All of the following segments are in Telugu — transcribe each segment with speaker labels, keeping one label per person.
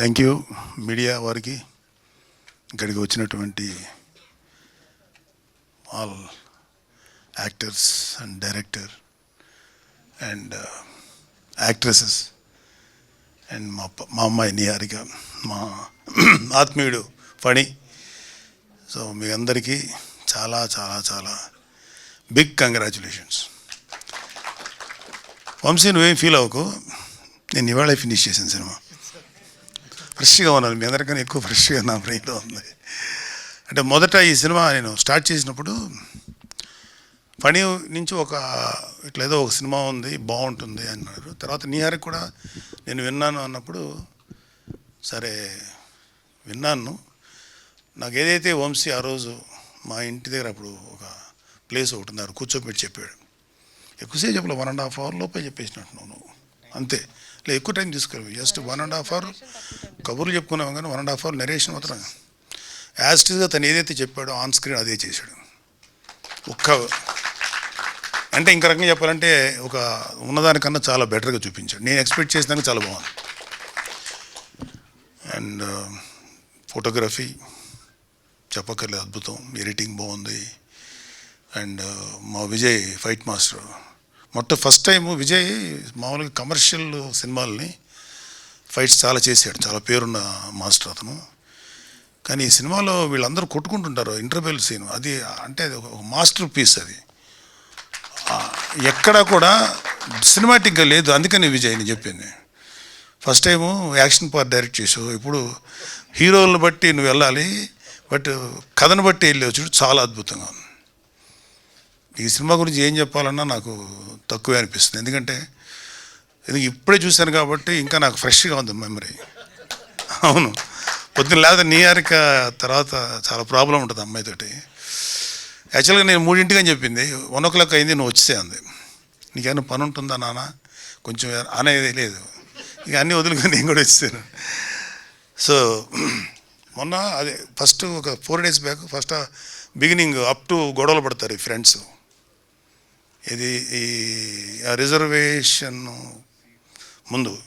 Speaker 1: థ్యాంక్ యూ మీడియా వారికి ఇక్కడికి వచ్చినటువంటి all actors and director and uh, actresses and మా మా అమ్మాయి నిహారిక మా ఆత్మీయుడు ఫణి. సో మీ అందరికీ చాలా చాలా చాలా బిగ్ కంగ్రాచులేషన్స్. వంశీ నువ్వేం ఫీల్ అవ్వకు? నేను ఇవాళ ఫినిష్ చేశాను సినిమా. ఫ్రెష్గా ఉన్నాను. మీ అందరికన్నా ఎక్కువ ఫ్రెష్గా నా బ్రెయిన్లో ఉంది. అంటే మొదట ఈ సినిమా నేను స్టార్ట్ చేసినప్పుడు పని నుంచి ఒక ఇట్లా ఏదో ఒక సినిమా ఉంది బాగుంటుంది అన్నారు. తర్వాత నీహారికి కూడా నేను విన్నాను అన్నప్పుడు సరే విన్నాను. నాకు ఏదైతే వంశీ ఆ రోజు మా ఇంటి దగ్గర అప్పుడు ఒక ప్లేస్ ఒకటి ఉన్నారు కూర్చోబెట్టి చెప్పాడు. ఎక్కువసేపు చెప్పలేదు వన్ అండ్ హాఫ్ అవర్ లోపే చెప్పేసినట్టు నువ్వు. అంతే. లేదు ఎక్కువ టైం తీసుకెళ్ళి just one and half hour కబుర్లు చెప్పుకున్నాం కానీ one and half hour narration మాత్రం. యాజ్టీస్గా తను ఏదైతే చెప్పాడో ఆన్ స్క్రీన్ అదే చేశాడు. ఒక్క అంటే ఇంక రకంగా చెప్పాలంటే ఒక ఉన్నదానికన్నా చాలా బెటర్గా చూపించాడు. నేను ఎక్స్పెక్ట్ చేసినాక చాలా um, బాగుంది అండ్ ఫోటోగ్రఫీ చెప్పకర్లేదు అద్భుతం. ఎడిటింగ్ బాగుంది. అండ్ మా విజయ్ ఫైట్ మాస్టర్ మొట్ట ఫస్ట్ టైం విజయ్ మామూలుగా కమర్షియల్ సినిమాల్ని ఫైట్స్ చాలా చేశాడు. చాలా పేరున్న మాస్టర్ అతను. కానీ ఈ సినిమాలో వీళ్ళందరూ కొట్టుకుంటుంటారు ఇంటర్వెల్ సీన్ అది అంటే అది ఒక మాస్టర్ పీస్ అది. ఎక్కడా కూడా సినిమాటిక్గా లేదు. అందుకని విజయ్ నేను చెప్పింది. First time action part direct చేసావు ఇప్పుడు హీరోలను బట్టి నువ్వు వెళ్ళాలి. బట్ కథను బట్టి వెళ్ళి చూడు చాలా అద్భుతంగా ఉంది. ఈ సినిమా గురించి ఏం చెప్పాలన్నా నాకు తక్కువే అనిపిస్తుంది. ఎందుకంటే ఇది ఇప్పుడే చూశాను కాబట్టి ఇంకా నాకు ఫ్రెష్గా ఉంది మెమరీ అవును. పొద్దున్న లేదా నీ తర్వాత చాలా ప్రాబ్లం ఉంటుంది అమ్మాయితోటి. యాక్చువల్గా నేను మూడింటికి అని చెప్పింది. వన్ ఓ క్లాక్ అయింది నువ్వు వచ్చేసే అంది. నీకేమైనా పని ఉంటుందా నాన్న? కొంచెం అనేది లేదు. ఇక అన్నీ వదులుకొని నేను కూడా వచ్చాను సో మొన్న అదే ఫస్ట్ ఒక four days back first beginning up to గొడవలు పడతారు ఈ ఫ్రెండ్స్ ఇది ఈ రిజర్వేషన్ ముందు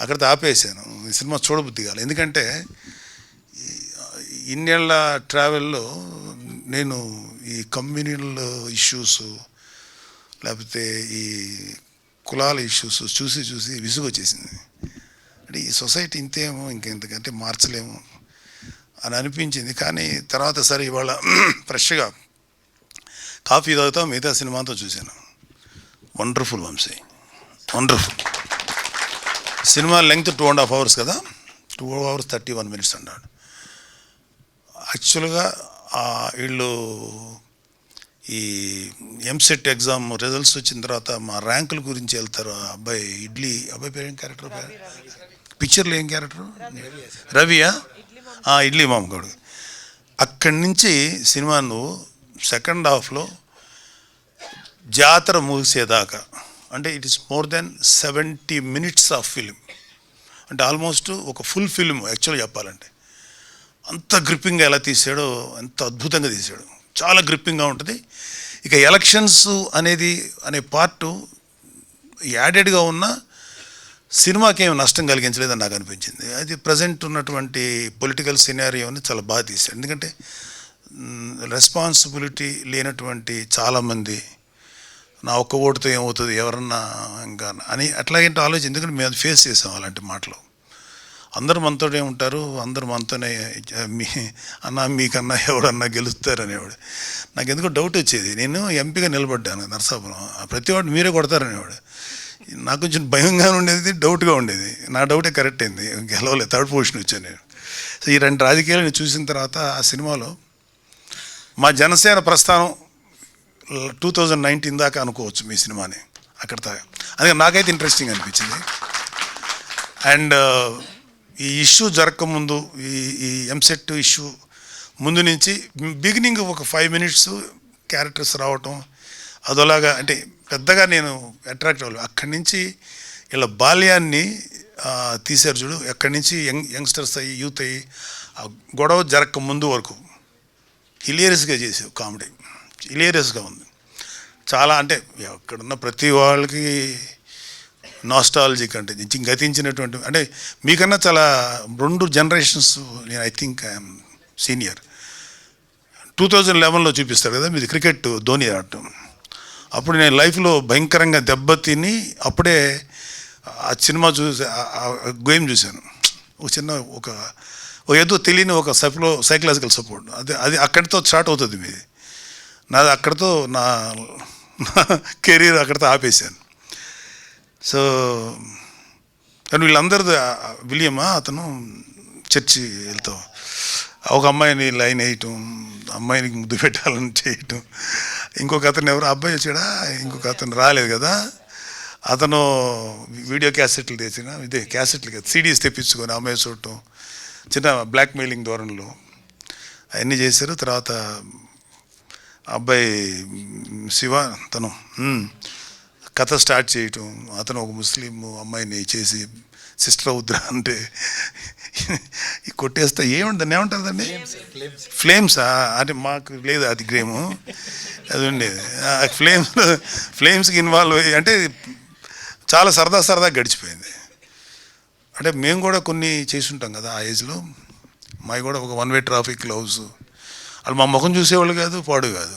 Speaker 1: అక్కడితో ఆపేసాను ఈ సినిమా చూడబుద్ధి కాదు ఎందుకంటే ఇన్నేళ్ళ ట్రావెల్లో నేను ఈ కమ్యూనల్ ఇష్యూస్ లేకపోతే ఈ కులాల ఇష్యూస్ చూసి చూసి విసుగొచ్చేసింది. అంటే ఈ సొసైటీ ఇంతేమో ఇంకెంతకంటే మార్చలేము అని అనిపించింది. కానీ తర్వాత సరే ఇవాళ ఫ్రెష్గా కాఫీ తాగుతా మిగతా సినిమాతో చూశాను. Wonderful Vamshi. Wonderful cinema length two and half hours కదా? Two hours thirty one minutes అన్నాడు యాక్చువల్గా వీళ్ళు ఈ ఎంసెట్ ఎగ్జామ్ రిజల్ట్స్ వచ్చిన తర్వాత మా ర్యాంకుల గురించి వెళ్తారు అబ్బాయి ఇడ్లీ అబ్బాయి పేరు ఏం క్యారెక్టర్ పిక్చర్లో ఏం క్యారెక్టర్ రవియా? ఇడ్లీ మామగౌడు అక్కడి నుంచి సినిమా నువ్వు సెకండ్ హాఫ్లో జాతర ముగిసేదాకా అంటే it is more than seventy minutes of film అంటే ఆల్మోస్ట్ ఒక ఫుల్ ఫిల్మ్ యాక్చువల్గా చెప్పాలంటే. అంత గ్రిప్పింగ్గా ఎలా తీసాడో అంత అద్భుతంగా తీసాడు. చాలా గ్రిప్పింగ్గా ఉంటుంది. ఇక ఎలక్షన్స్ అనేది అనే పార్టు యాడెడ్గా ఉన్న సినిమాకి ఏమి నష్టం కలిగించలేదని నాకు అనిపించింది. అది ప్రజెంట్ ఉన్నటువంటి పొలిటికల్ సినారియోని చాలా బాగా తీశాడు ఎందుకంటే రెస్పాన్సిబిలిటీ లేనటువంటి చాలామంది నా ఒక్క ఓటుతో ఏమవుతుంది? ఎవరన్నా ఇంకా అని అట్లాగంటే ఆలోచన? ఎందుకంటే మేము అది ఫేస్ చేసాం అలాంటి మాటలు. అందరూ మనతోనే ఉంటారు అందరు మనతోనే మీ అన్న మీకన్నా ఎవడన్నా గెలుస్తారు అనేవాడు. నాకు ఎందుకో డౌట్ వచ్చేది. నేను ఎంపీగా నిలబడ్డాను నరసాపురం. ప్రతి వాడు మీరే కొడతారనేవాడు నాకు కొంచెం భయంగా ఉండేది డౌట్గా ఉండేది. నా డౌటే కరెక్ట్ అయింది. గెలవలేదు థర్డ్ పొజిషన్ వచ్చాను నేను. సో ఈ రెండు రాజకీయాలు నేను చూసిన తర్వాత ఆ సినిమాలో మా జనసేన ప్రస్థానం టూ థౌజండ్ నైన్టీన్ దాకా అనుకోవచ్చు మీ సినిమాని. అక్కడ అందుకే నాకైతే ఇంట్రెస్టింగ్ అనిపించింది. అండ్ ఈ ఇష్యూ జరగకముందు ఈ ఈ ఎంసెట్ ఇష్యూ ముందు నుంచి బిగినింగ్ ఒక ఫైవ్ మినిట్స్ క్యారెక్టర్స్ రావటం అదోలాగా అంటే పెద్దగా నేను అట్రాక్ట్ అవ్వలేదు. అక్కడి నుంచి ఇలా బాల్యాన్ని తీశారు చూడు. ఎక్కడి నుంచి యంగ్ యంగ్స్టర్స్ అయ్యి యూత్ అయ్యి ఆ గొడవ జరగక ముందు వరకు హిలేరియస్గా చేసావు కామెడీ. హిలేరియస్గా ఉంది. చాలా అంటే ఎక్కడున్న ప్రతి వాళ్ళకి నాస్టాలజిక్ అంటే గతించినటువంటి అంటే మీకన్నా చాలా రెండు జనరేషన్స్ నేను I think I'm senior. Two thousand లెవెన్లో చూపిస్తారు కదా మీది క్రికెట్ ధోని ఆడటం. అప్పుడు నేను లైఫ్లో భయంకరంగా దెబ్బతిని అప్పుడే ఆ సినిమా చూసి గేమ్ చూశాను. ఒక చిన్న ఒక ఓ ఏదో తెలియని ఒక సైకలో సైకలాజికల్ సపోర్ట్. అది అది అక్కడితో స్టార్ట్ అవుతుంది మీది. నాది అక్కడితో నా కెరీర్ అక్కడితో ఆపేశాను. సో కానీ వీళ్ళందరిది విలియమా అతను చర్చి వెళ్తాం. ఒక అమ్మాయిని లైన్ వేయటం అమ్మాయిని ముద్దు పెట్టాలని చేయటం. ఇంకొక అతను ఎవరు అబ్బాయి వచ్చాడా? ఇంకొక అతను రాలేదు కదా? అతను వీడియో క్యాసెట్లు తెచ్చిన ఇదే క్యాసెట్లు కదా సీడీస్ తెప్పించుకొని అమ్మాయి చూడటం. చిన్న బ్లాక్మెయిలింగ్ ధోరణిలో అవన్నీ చేశారు. తర్వాత అబ్బాయి శివ తను కథ స్టార్ట్ చేయటం అతను ఒక ముస్లిం అమ్మాయిని చేసి సిస్టర్ అవుద్రా అంటే కొట్టేస్తే ఏముంటుంది ఏముంటుందండి ఫ్లేమ్స్ అంటే మాకు లేదు అది గ్రేము అది ఉండేది. ఫ్లేమ్స్ ఫ్లేమ్స్కి ఇన్వాల్వ్ అయ్యి అంటే చాలా సరదా సరదా గడిచిపోయింది. అంటే మేము కూడా కొన్ని చేసి ఉంటాం కదా ఆ ఏజ్లో. మావి కూడా ఒక వన్ వే ట్రాఫిక్ లవ్స్ వాళ్ళు మా ముఖం చూసేవాళ్ళు కాదు పాడు కాదు.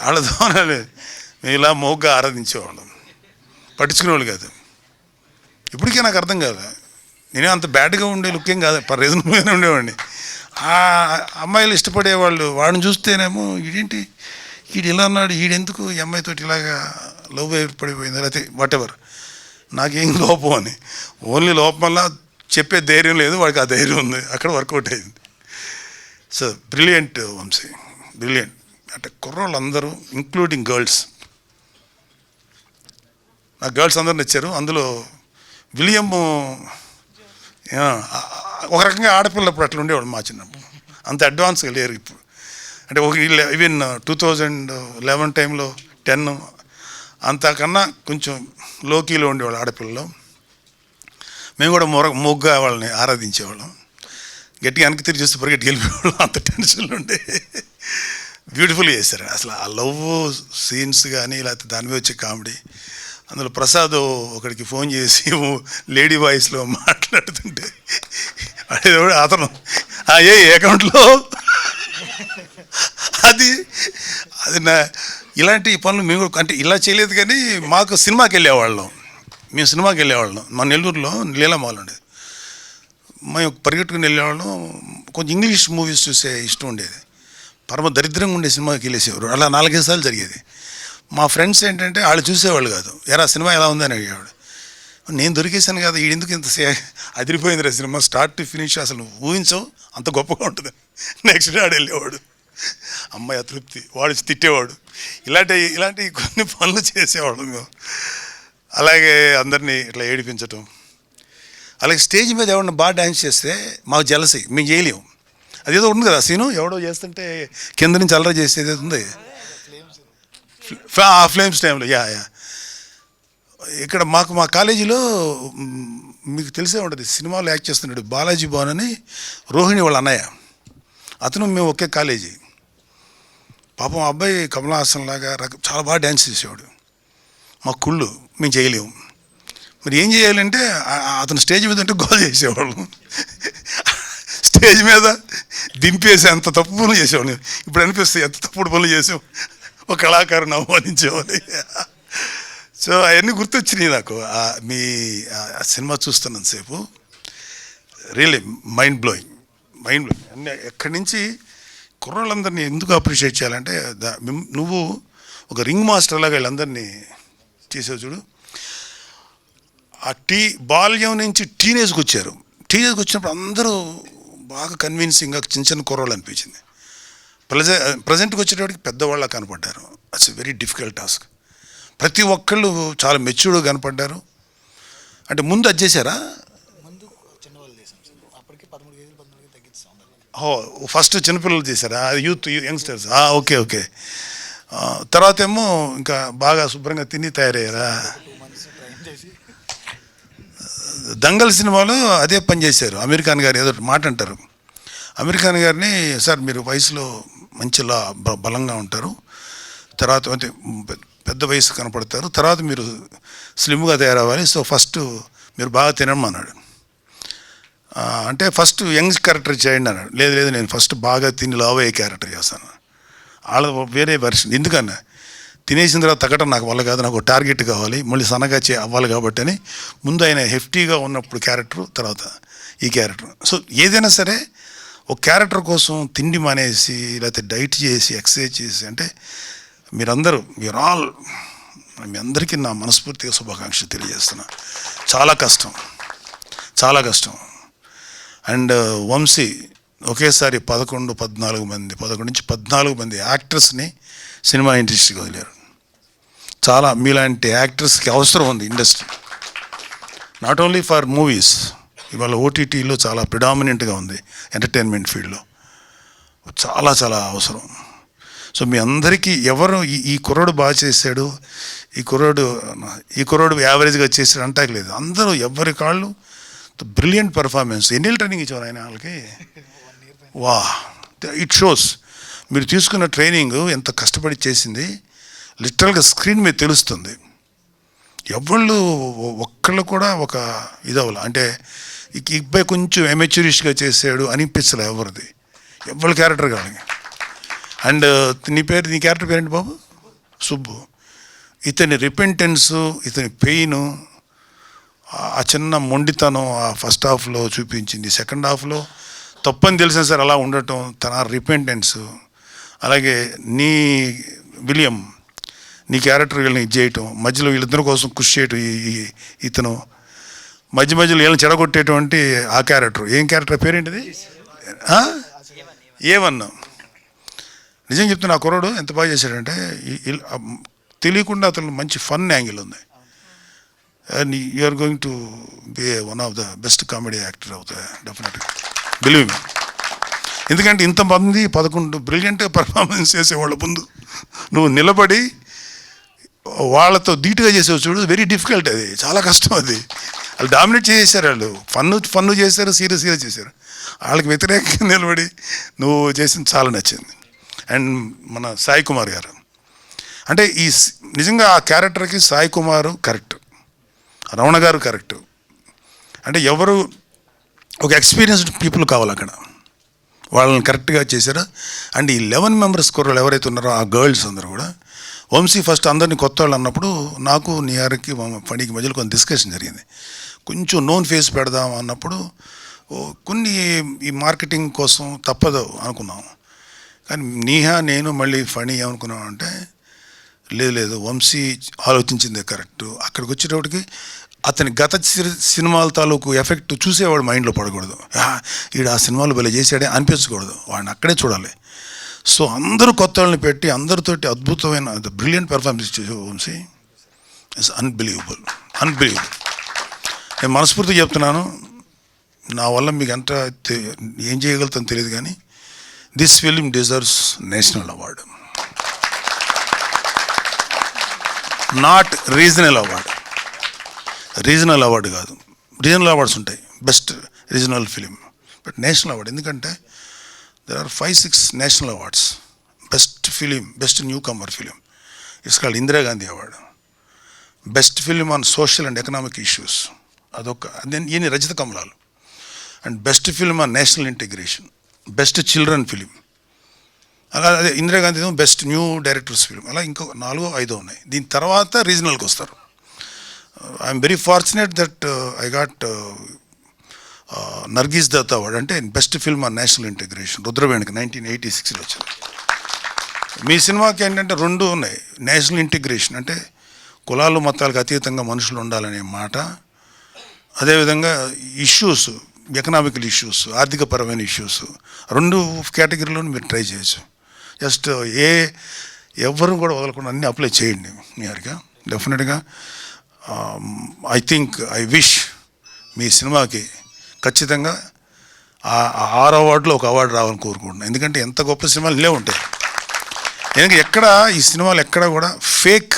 Speaker 1: వాళ్ళతో మేము ఇలా మోగ్గా ఆరాధించేవాళ్ళం. పట్టించుకునేవాళ్ళు కాదు. ఇప్పటికే నాకు అర్థం కాదు నేనే అంత బ్యాడ్గా ఉండే లుక్కేం కాదు పర్ రీజనబుల్గానే ఉండేవాడిని. ఆ అమ్మాయిలు ఇష్టపడేవాళ్ళు వాడిని చూస్తేనేమో ఈడేంటి ఈడు ఇలా అన్నాడు ఈడెందుకు ఈ అమ్మాయితో ఇలాగా లవ్ ఏర్పడిపోయింది లేకపోతే వాట్ ఎవర్ నాకేం లోపం అని. ఓన్లీ లోపం వల్ల చెప్పే ధైర్యం లేదు వాడికి ఆ ధైర్యం ఉంది. అక్కడ వర్కౌట్ అయింది. So brilliant Vamshi. బ్రిలియంట్. అంటే కుర్రోళ్ళు అందరూ ఇంక్లూడింగ్ గర్ల్స్. నా గర్ల్స్ అందరు నచ్చారు అందులో విలియం ఒక రకంగా ఆడపిల్లప్పుడు అట్లా ఉండేవాడు మా చిన్నప్పుడు. అంత అడ్వాన్స్గా లేరు ఇప్పుడు. అంటే ఒక ఈవెన్ టూ థౌజండ్ లెవెన్ టైంలో టెన్ అంతకన్నా కొంచెం లోకీలో ఉండేవాళ్ళు ఆడపిల్లలు. మేము కూడా మొర మొగ్గా వాళ్ళని ఆరాధించేవాళ్ళం. గట్టిగా వెనక్కి తిరిగి చూస్తే పరిగెట్టి వెళ్ళిపోయేవాళ్ళం. అంత టెన్షన్లు ఉండే. బ్యూటిఫుల్ చేశారు. అసలు ఆ లవ్ సీన్స్ కానీ లేకపోతే దాని మీద వచ్చే కామెడీ. అందులో ప్రసాద్ ఒకడికి ఫోన్ చేసి లేడీ వాయిస్లో మాట్లాడుతుంటే అదే అతను "ఆ, ఏ అకౌంట్లో? అది అది నా ఇలాంటి పనులు మేము అంటే ఇలా చేయలేదు కానీ మాకు సినిమాకి వెళ్ళేవాళ్ళం. మేము సినిమాకి వెళ్ళేవాళ్ళం. మా నెల్లూరులో లీలామాల్ ఉండేది. మేము పరిగెట్టుకుని వెళ్ళేవాళ్ళం. కొంచెం ఇంగ్లీష్ మూవీస్ చూసే ఇష్టం ఉండేది. పరమ దరిద్రంగా ఉండే సినిమాకి వెళ్ళేసేవారు. అలా నాలుగైదు సార్లు జరిగేది. మా ఫ్రెండ్స్ ఏంటంటే వాళ్ళు చూసేవాళ్ళు కాదు. ఎరా సినిమా ఎలా ఉందని? అడిగేవాడు. నేను దొరికేశాను కదా ఈడెందుకు ఇంత సే అదిరిపోయింది రా సినిమా. స్టార్ట్ టు ఫినిష్ అసలు ఊహించవు. అంత గొప్పగా ఉంటుంది. నెక్స్ట్ డే ఆడు వెళ్ళేవాడు. అమ్మాయి అతృప్తి. వాడు తిట్టేవాడు. ఇలాంటి ఇలాంటి కొన్ని పనులు చేసేవాడు. మేము అలాగే అందరినీ ఇట్లా ఏడిపించటం. అలాగే స్టేజ్ మీద ఎవరిని బాగా డ్యాన్స్ చేస్తే మాకు జలసి మేము చేయలేము అదేదో ఉంది కదా సీను? ఎవడో చేస్తుంటే కింద నుంచి అల్లరి చేసేది ఉంది. ఆ ఫ్లేమ్స్ టైంలో యా యా. ఇక్కడ మాకు మా కాలేజీలో మీకు తెలిసే ఉంటుంది సినిమాలో యాక్ట్ చేస్తున్నాడు బాలాజీ భవన్ అని రోహిణి వాళ్ళ అన్నయ్య. అతను మేము ఒకే కాలేజీ. పాపం అబ్బాయి కమలాసన్ లాగా రక- చాలా బాగా డ్యాన్స్ చేసేవాడు. మా కుళ్ళు మేము చేయలేము. మరి ఏం చేయాలంటే అతను స్టేజ్ మీద ఉంటే గోల్ చేసేవాళ్ళం. స్టేజ్ మీద దింపేసి అంత తప్పు పనులు చేసేవాడిని. ఇప్పుడు అనిపిస్తుంది ఎంత తప్పుడు పనులు చేసాం ఒక కళాకారుని అవమానించేవాని సో అవన్నీ గుర్తొచ్చినాయి నాకు. మీ ఆ cinema చూస్తున్నంతసేపు. Really mind blowing mind blowing అన్నీ ఎక్కడి నుంచి కుర్రోళ్ళందరినీ ఎందుకు అప్రిషియేట్ చేయాలంటే నువ్వు ఒక రింగ్ మాస్టర్ లాగా వీళ్ళందరినీ చేసావు చూడు. ఆ టీ బాల్యం నుంచి టీనేజ్కి వచ్చారు. టీనేజ్కి వచ్చినప్పుడు అందరూ బాగా కన్విన్సింగ్గా చిన్న చిన్న కుర్రోళ్ళు అనిపించింది. ప్రజె ప్రజెంట్కి వచ్చేటప్పటికి పెద్దవాళ్ళ కనపడ్డారు. అట్స్ వెరీ డిఫికల్ట్ టాస్క్ ప్రతి ఒక్కళ్ళు చాలా మెచ్యూర్డ్ కనపడ్డారు. అంటే ముందు అది చేశారా
Speaker 2: ముందు చిన్నవాళ్ళు చేసాం సార్ అప్పటికి పదమూడు కేజీలు పద్నాలుగు కేజీలు తగ్గించాం
Speaker 1: ఓ ఫస్ట్ చిన్నపిల్లలు చేశారా? Youth youngsters. Okay okay. తర్వాత ఏమో ఇంకా బాగా శుభ్రంగా తిని తయారయ్యారా? దంగల్ సినిమాలో అదే పని చేశారు. అమీర్ ఖాన్ గారు ఏదో మాట అంటారు. అమీర్ ఖాన్ గారిని సార్ మీరు వయసులో మంచిలా బలంగా ఉంటారు. తర్వాత అంటే పెద్ద వయసు కనపడతారు. తర్వాత మీరు స్లిమ్గా తయారవ్వాలి. సో ఫస్ట్ మీరు బాగా తినమన్నాడు అంటే ఫస్ట్ యంగ్ క్యారెక్టర్ చేయండి అన్నాడు. లేదు లేదు నేను ఫస్ట్ బాగా తిని లావ్ అయ్యే క్యారెక్టర్ చేస్తాను. వాళ్ళ వేరే వెర్షన్ ఎందుకన్నా? తినేసిన తర్వాత తగ్గడం నాకు వల్ల కాదు నాకు టార్గెట్ కావాలి మళ్ళీ సన్నగా చే అవ్వాలి కాబట్టి అని ముందు ఆయన హెఫ్టీగా ఉన్నప్పుడు క్యారెక్టర్ తర్వాత ఈ క్యారెక్టర్ సో ఏదైనా సరే ఒక క్యారెక్టర్ కోసం తిండి మానేసి లేకపోతే డైట్ చేసి ఎక్సర్సైజ్ చేసి అంటే మీరందరూ మీరు ఆల్ మీ అందరికీ నా మనస్ఫూర్తిగా శుభాకాంక్షలు తెలియజేస్తున్నా. చాలా కష్టం. చాలా కష్టం. అండ్ uh, వంశీ ఒకేసారి పదకొండు పద్నాలుగు మంది పదకొండు నుంచి పద్నాలుగు మంది యాక్టర్స్ని సినిమా ఇండస్ట్రీకి వదిలేరు. చాలా మీలాంటి యాక్టర్స్కి అవసరం ఉంది industry. Not only for movies ఇవాళ ఓటీటీలో చాలా ప్రిడామినెంట్గా ఉంది ఎంటర్టైన్మెంట్ ఫీల్డ్లో చాలా చాలా అవసరం. సో మీ అందరికీ ఎవరు ఈ ఈ కుర్రోడు బాగా చేశాడు? ఈ కుర్రోడు ఈ కుర్రోడు యావరేజ్గా చేశాడు అంటాకలేదు అందరూ ఎవరి కాళ్ళు బ్రిలియంట్ పెర్ఫార్మెన్స్. ఎన్ని ట్రైనింగ్ ఇచ్చారు ఆయన వాళ్ళకి? వా ఇట్ షోస్ మీరు తీసుకున్న ట్రైనింగ్ ఎంత కష్టపడి చేసింది. లిటరల్గా స్క్రీన్ మీద తెలుస్తుంది. ఎవళ్ళు ఒక్కళ్ళు కూడా ఒక ఇదవల అంటే ఇబ్బాయి కొంచెం ఎమెచ్యూరిష్గా చేసాడు అనిపించలే ఎవరిది. ఎవరి క్యారెక్టర్ కావాలి అండ్ నీ పేరు నీ క్యారెక్టర్ పేరేంటి బాబు? సుబ్బు. ఇతని రిపెంటెన్సు ఇతని పెయిన్ ఆ చిన్న మొండితనం ఆ ఫస్ట్ హాఫ్లో చూపించింది. సెకండ్ హాఫ్లో తప్పని తెలిసిన సార్ అలా ఉండటం తన రిపెంటెన్స్ అలాగే నీ విలియం నీ క్యారెక్టర్ వీళ్ళని ఇది చేయటం మధ్యలో వీళ్ళిద్దరి కోసం కృషి చేయటం ఈ ఇతను. మధ్య మధ్యలో వీళ్ళని చెడగొట్టేటువంటి ఆ క్యారెక్టర్ ఏం క్యారెక్టర్ పేరేంటిది? ఏమన్నా నిజం చెప్తున్నా ఆ కుర్రాడు ఎంత బాగా చేశాడంటే తెలియకుండా అతను మంచి ఫన్ యాంగిల్ ఉంది. And are going to be one of the best comedy actor అవుతాయి డెఫినెట్గా బిలీవ్ మీ ఎందుకంటే ఇంతమంది పదకొండు బ్రిలియంట్ పర్ఫార్మెన్స్ చేసేవాళ్ళ ముందు నువ్వు నిలబడి వాళ్ళతో ధీటుగా చేసేవి చూడు వెరీ డిఫికల్ట్ అది చాలా కష్టం అది. వాళ్ళు డామినేట్ చేసేసారు వాళ్ళు. ఫన్ను ఫన్ను చేశారు సీరియస్ సీరియస్ చేశారు. వాళ్ళకి వ్యతిరేకంగా నిలబడి నువ్వు చేసింది చాలా నచ్చింది. అండ్ మన సాయి కుమార్ గారు. అంటే ఈ నిజంగా ఆ క్యారెక్టర్కి సాయి కుమారు కరెక్ట్ రమణ గారు కరెక్ట్. అంటే ఎవరు ఒక ఎక్స్పీరియన్స్డ్ పీపుల్ కావాలి అక్కడ. వాళ్ళని కరెక్ట్గా చేశారా? అండ్ ఈ లెవెన్ మెంబర్స్ కుర్రలు ఎవరైతే ఉన్నారో ఆ గర్ల్స్ అందరూ కూడా వంశీ ఫస్ట్ అందరినీ కొత్త వాళ్ళు అన్నప్పుడు నాకు నియార్కి పనికి మధ్యలో కొంత డిస్కషన్ జరిగింది. కొంచెం నోన్ ఫేస్ పెడదాం అన్నప్పుడు కొన్ని ఈ మార్కెటింగ్ కోసం తప్పదు అనుకున్నాం. కానీ నీహా నేను మళ్ళీ ఫణి ఏమనుకున్నాం అంటే లేదు లేదు. వంశీ ఆలోచించిందే కరెక్ట్. అక్కడికి వచ్చేటప్పటికి అతని గత సినిమాల తాలూకు ఎఫెక్ట్ చూసేవాడు మైండ్లో పడకూడదు. ఈడు ఆ సినిమాలు భలే చేశాడే అనిపించకూడదు. వాడిని అక్కడే చూడాలి. సో అందరూ కొత్త వాళ్ళని పెట్టి అందరితోటి అద్భుతమైన బ్రిలియంట్ పెర్ఫార్మెన్స్ ఇచ్చే వంశీ. ఇట్స్ అన్బిలీవబుల్ అన్బిలీవబుల్ నేను మనస్ఫూర్తిగా చెప్తున్నాను. నా వల్ల మీకు ఎంత ఏం చేయగలుగుతాను తెలియదు కానీ this film deserves national award not regional award. Regional award కాదు. రీజనల్ అవార్డ్స్ ఉంటాయి. Best regional film. But national award. ఎందుకంటే there are five six national awards best film best newcomer film it's called Indira Gandhi award. Best film on social and economic issues. అదొక దెన్ ఈయన రజిత కమలాలు. And best film on national integration. Best children film. అలా అదే Indira Gandhi best new directors film. అలా ఇంకో నాలుగో ఐదో ఉన్నాయి. దీని తర్వాత రీజనల్కి వస్తారు. I'm very fortunate that I got Nargis Dutt award అంటే best film on national integration రుద్రవేణికి nineteen eighty సిక్స్లో వచ్చింది. మీ సినిమాకి ఏంటంటే రెండు ఉన్నాయి. నేషనల్ ఇంటిగ్రేషన్ అంటే కులాలు మతాలకు అతీతంగా మనుషులు ఉండాలనే మాట. అదేవిధంగా ఇష్యూస్ ఎకనామికల్ ఇష్యూస్ ఆర్థికపరమైన ఇష్యూస్ రెండు కేటగిరీలోనూ మీరు ట్రై చేయొచ్చు. జస్ట్ ఏ ఎవరు కూడా వదలకుండా అన్నీ అప్లై చేయండి మీ డెఫినెట్గా ఐ థింక్ ఐ విష్ మీ సినిమాకి ఖచ్చితంగా ఆ ఆరు అవార్డులో ఒక అవార్డు రావాలని కోరుకుంటున్నాను ఎందుకంటే ఎంత గొప్ప సినిమాలు లేవు ఉంటాయి. ఎందుకంటే ఎక్కడ ఈ సినిమాలు ఎక్కడ కూడా ఫేక్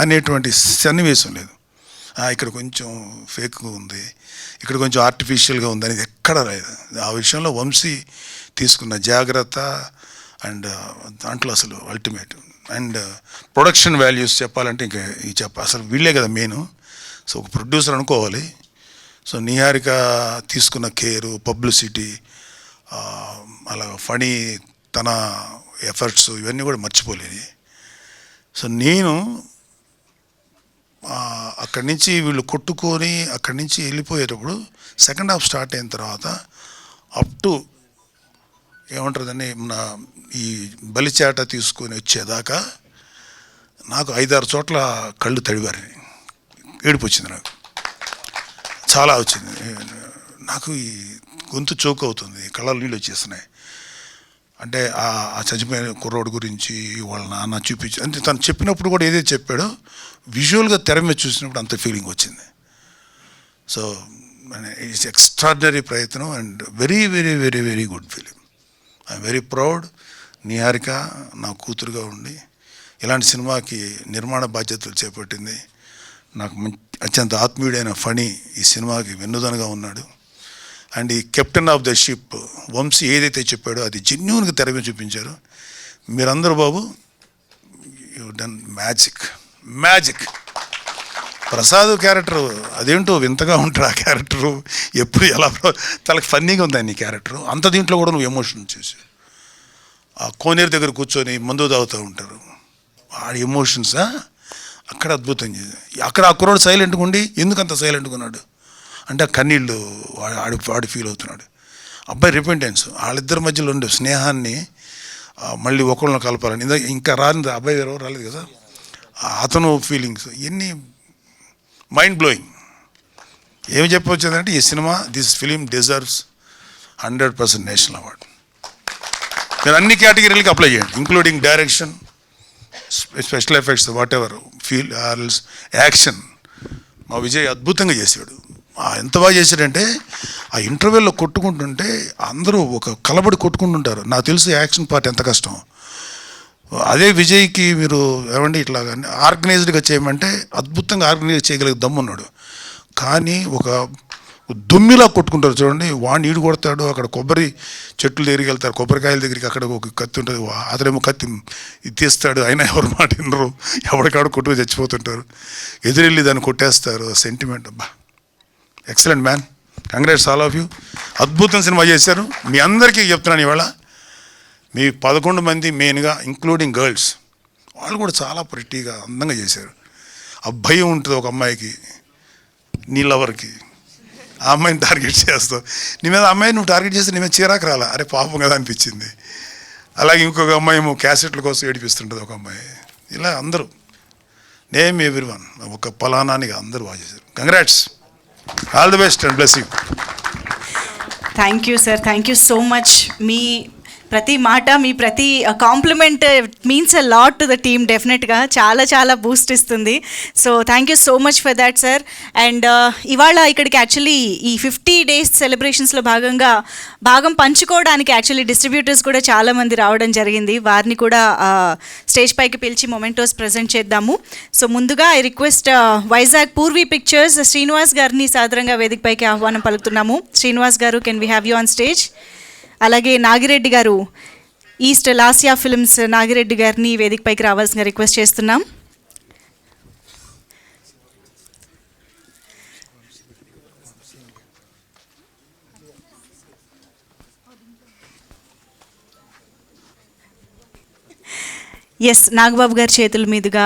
Speaker 1: అనేటువంటి సన్నివేశం లేదు. ఇక్కడ కొంచెం ఫేక్గా ఉంది. ఇక్కడ కొంచెం ఆర్టిఫిషియల్గా ఉంది అనేది ఎక్కడ లేదు ఆ విషయంలో వంశీ తీసుకున్న జాగ్రత్త అండ్ దాంట్లో అసలు అల్టిమేట్ అండ్ ప్రొడక్షన్ వాల్యూస్ చెప్పాలంటే ఇంకా ఈ చెప్ప అసలు వీళ్ళే కదా మెయిన్ సో ఒక ప్రొడ్యూసర్ అనుకోవాలి. సో నిహారిక తీసుకున్న కేరు పబ్లిసిటీ అలా ఫనీ తన ఎఫర్ట్స్ ఇవన్నీ కూడా మర్చిపోలేని. సో నేను అక్కడి నుంచి వీళ్ళు కొట్టుకొని అక్కడి నుంచి వెళ్ళిపోయేటప్పుడు సెకండ్ హాఫ్ స్టార్ట్ అయిన తర్వాత అప్ టు ఏమంటుందని మన ఈ బలిచేట తీసుకొని వచ్చేదాకా నాకు ఐదారు చోట్ల కళ్ళు తడివారి ఏడుపు వచ్చింది నాకు. చాలా వచ్చింది. నాకు ఈ గొంతు చోక్ అవుతుంది కళ్ళలో నీళ్ళు వచ్చేస్తున్నాయి. అంటే ఆ ఆ చచ్చిపోయిన కుర్రోడు గురించి వాళ్ళ నాన్న చూపించి అంటే తను చెప్పినప్పుడు కూడా ఏదైతే చెప్పాడో విజువల్గా తెర మీద చూసినప్పుడు అంత ఫీలింగ్ వచ్చింది. సో ఇట్స్ ఎక్స్ట్రాడినరీ ప్రయత్నం and very very very very good film I'm very proud Niharika నా కూతురుగా ఉండి ఇలాంటి సినిమాకి నిర్మాణ బాధ్యతలు చేపట్టింది. నాకు అత్యంత ఆత్మీయుడైన ఫణి ఈ సినిమాకి వెన్నుదనగా ఉన్నాడు. అండ్ ఈ captain of the ship Vamshi ఏదైతే చెప్పాడో అది జెన్యున్గా తెరవి చూపించారు. మీరందరూ బాబు you done magic magic Prasad character అదేంటో వింతగా ఉంటాడు ఆ క్యారెక్టరు. ఎప్పుడు ఎలా తనకు ఫన్నీగా ఉంది అన్ని క్యారెక్టరు? అంత దీంట్లో కూడా నువ్వు ఎమోషన్ చేసి ఆ కోనేరు దగ్గర కూర్చొని మందు తాగుతూ ఉంటారు. వాడి ఎమోషన్స్ అక్కడ అద్భుతం చేసి అక్కడ ఆ కుర్రాడు సైలెంట్గా ఉండి ఎందుకు అంత సైలెంట్గా ఉన్నాడు? అంటే ఆ కన్నీళ్ళు వాడు ఆడి వాడు ఫీల్ అవుతున్నాడు. అబ్బాయి రిపెంటెన్స్ వాళ్ళిద్దరి మధ్యలో ఉండే స్నేహాన్ని మళ్ళీ ఒకళ్ళని కలపాలని. ఇంకా రాని అబ్బాయి ఎవరో రాలేదు కదా? అతను ఫీలింగ్స్ ఇవన్నీ మైండ్ బ్లోయింగ్ ఏమి చెప్పవచ్చిందంటే ఈ cinema this film deserves hundred percent national award మీరు అన్ని కేటగిరీలకి అప్లై చేయండి including direction special effects whatever feel ఆర్ల్స్ action మా విజయ్ అద్భుతంగా చేశాడు. ఎంత బాగా చేశాడంటే ఆ ఇంటర్వెల్లో కొట్టుకుంటుంటే అందరూ ఒక కలబడి కొట్టుకుంటుంటారు. నాకు తెలుసు యాక్షన్ పార్ట్ ఎంత కష్టం? అదే విజయ్కి మీరు ఏమండి ఇట్లా ఆర్గనైజ్డ్గా చేయమంటే అద్భుతంగా ఆర్గనైజ్ చేయగలిగే దమ్మున్నాడు కానీ ఒక దుమ్మిలా కొట్టుకుంటారు చూడండి. వాడిని ఈడు కొడతాడు అక్కడ కొబ్బరి చెట్లు దగ్గరికి వెళ్తారు. కొబ్బరికాయల దగ్గరికి అక్కడ ఒక కత్తి ఉంటుంది. అతడేమో కత్తి తీస్తాడు. అయినా ఎవరు మాట వినరు. ఎవరికాడ కొట్టుకు చచ్చిపోతుంటారు. ఎదురెళ్ళి దాన్ని కొట్టేస్తారు. సెంటిమెంట్ అబ్బా. Excellent man congrats all of you అద్భుతం సినిమా చేశారు. మీ అందరికీ చెప్తున్నాను ఇవాళ. మీ పదకొండు మంది మెయిన్గా ఇంక్లూడింగ్ గర్ల్స్ వాళ్ళు కూడా చాలా ప్రిటీగా అందంగా చేశారు. ఆ భయం ఉంటుంది ఒక అమ్మాయికి నీ లవర్కి ఆ అమ్మాయిని టార్గెట్ చేస్తావు నీ మీద అమ్మాయిని నువ్వు టార్గెట్ చేస్తే నీ మీద చీరాకు రాలా? అరే పాపం కదా అనిపించింది. అలాగే ఇంకొక అమ్మాయి ఏమో క్యాసెట్ల కోసం ఏడిపిస్తుంటుంది ఒక అమ్మాయి. ఇలా అందరూ. నేమ్ ఎవ్రీ వన్ ఒక పలానానికి అందరూ బాగా చేశారు. Congrats all the best and bless you
Speaker 3: thank you sir thank you so much మీ ప్రతి మాట మీ ప్రతి compliment means a lot to the team డెఫినెట్గా చాలా చాలా బూస్ట్ ఇస్తుంది. So thank you so much for that sir and ఇవాళ ఇక్కడికి యాక్చువల్లీ ఈ ఫిఫ్టీ డేస్ సెలబ్రేషన్స్లో భాగంగా భాగం పంచుకోవడానికి యాక్చువల్లీ డిస్ట్రిబ్యూటర్స్ కూడా చాలామంది రావడం జరిగింది. వారిని కూడా స్టేజ్ పైకి పిలిచి మొమెంటోస్ ప్రజెంట్ చేద్దాము. సో ముందుగా I request Vizag Purvi pictures Srinivas గారిని సాధారణంగా వేదికపైకి ఆహ్వానం పలుకుతున్నాము. Srinivas garu can we have you on stage అలాగే నాగిరెడ్డి గారు ఈస్ట్ లాసియా ఫిల్మ్స్ నాగిరెడ్డి గారిని వేదికపైకి రావాల్సిన రిక్వెస్ట్ చేస్తున్నాం. ఎస్ నాగబాబు గారి చేతుల మీదుగా